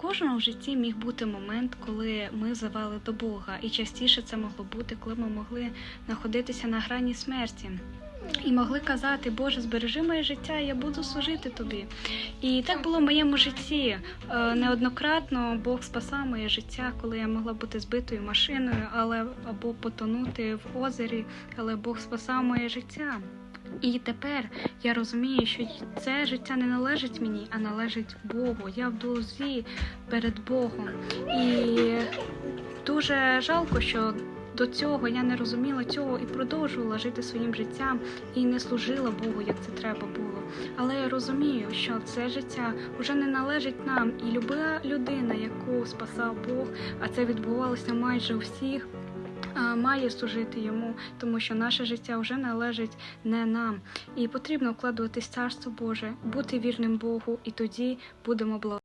кожного в житті міг бути момент, коли ми взивали до Бога, і частіше це могло бути, коли ми могли знаходитися на грані смерті. І могли казати, Боже, збережи моє життя, я буду служити тобі. І так було в моєму житті. Е, Неоднократно Бог спасав моє життя, коли я могла бути збитою машиною, але або потонути в озері, але Бог спасав моє життя. І тепер я розумію, що це життя не належить мені, а належить Богу. Я в дозі перед Богом. І дуже жалко, що до цього я не розуміла цього і продовжувала жити своїм життям і не служила Богу, як це треба було. Але я розумію, що це життя вже не належить нам, і люба людина, яку спасав Бог, а це відбувалося майже у всіх. Має служити йому, тому що наше життя вже належить не нам, і потрібно вкладуватись царство Боже, бути вірним Богу, і тоді будемо благо.